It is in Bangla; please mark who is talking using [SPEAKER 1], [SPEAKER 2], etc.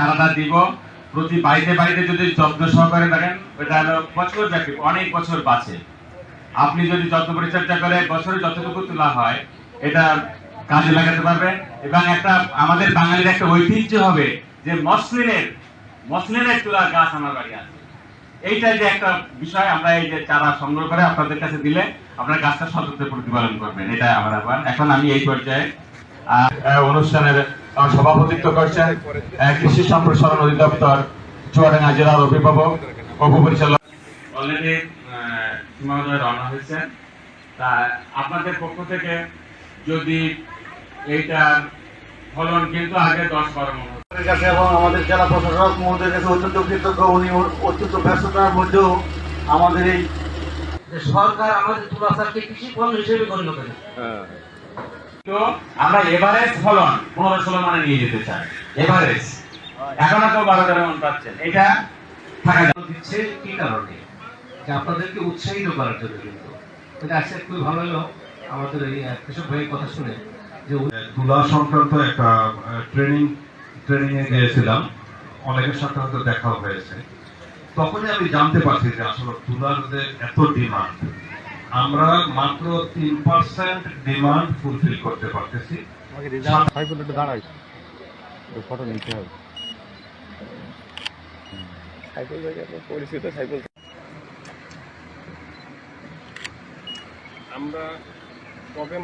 [SPEAKER 1] আলাদা দিব। প্রতি বাড়িতে বাড়িতে যদি যত্ন সহকারে দেখেন, এটা হলো বছর ব্যাপী, অনেক বছর বাঁচে। আপনি যদি যত্ন পরিচর্যা করে বছরে যতটুকু তোলা হয়, এটা কাজে লাগাতে পারবেন। এবং একটা আমাদের বাঙালির একটা ঐতিহ্য হবে যে মসলিনের মসলিনের তোলা গাছ আমার বাড়ি আছে। এইটা যে একটা বিষয় আমরা এই যে চারা সংগ্রহ করে আপনাদের কাছে দিলে আপনার গাছটা সতর্ক প্রতিপালন করবেন। এটা আমার আহ্বান। এখন আমি এই পর্যায়ে অনুষ্ঠানের সভাপতিত্ব করছেন কৃষি সম্প্রসারণ অধিদপ্তর চুয়াডাঙ্গা জেলার অভিভাবক উপপরিচালক অলরেডি সীমাবদ্ধ রওনা হয়েছেন। তা আপনাদের পক্ষ থেকে যদি এইটার ফলন কিন্তু আগে দশ বারো মন
[SPEAKER 2] কাছে এবং আমাদের জেলা প্রশাসক মহোদয়ের কাছে অত্যন্ত কৃতজ্ঞ। উনি অত্যন্ত ব্যস্ততার মধ্যেও আমাদের এই
[SPEAKER 3] যে সরকার আমাদের তুলাচাষকে কৃষি পণ্য হিসেবে গণ্য করে।
[SPEAKER 1] আমরা এভারেজ ফলন পনেরো ষোলো মানে নিয়ে যেতে চাই। এভারেজ এখনও বারো পাচ্ছেন। এটা থাকা
[SPEAKER 3] দিচ্ছে কি কারণে? যে আপনাদেরকে উৎসাহিত করার জন্য কিন্তু। এটা আজকে খুবই ভালো হলো। আমাদের এই কৃষক ভাইয়ের কথা শুনে যে
[SPEAKER 4] তুলা সংক্রান্ত একটা ট্রেনিং ট্রেনিং এ গিয়েছিলাম। অনেকের সাথে হয়তো দেখা হয়েছে। তখনই আমি জানতে পারছি যে আসলে তুলার যে এত ডিমান্ড আমরা মাত্র তিন পার্সেন্ট ডিমান্ড ফুলফিল করতে পারতেছি।
[SPEAKER 5] সাইকেল একটু দাঁড়াই ফটো নিতে হবে। সাইকেল পরিচিত সাইকেল
[SPEAKER 6] আমরা কবে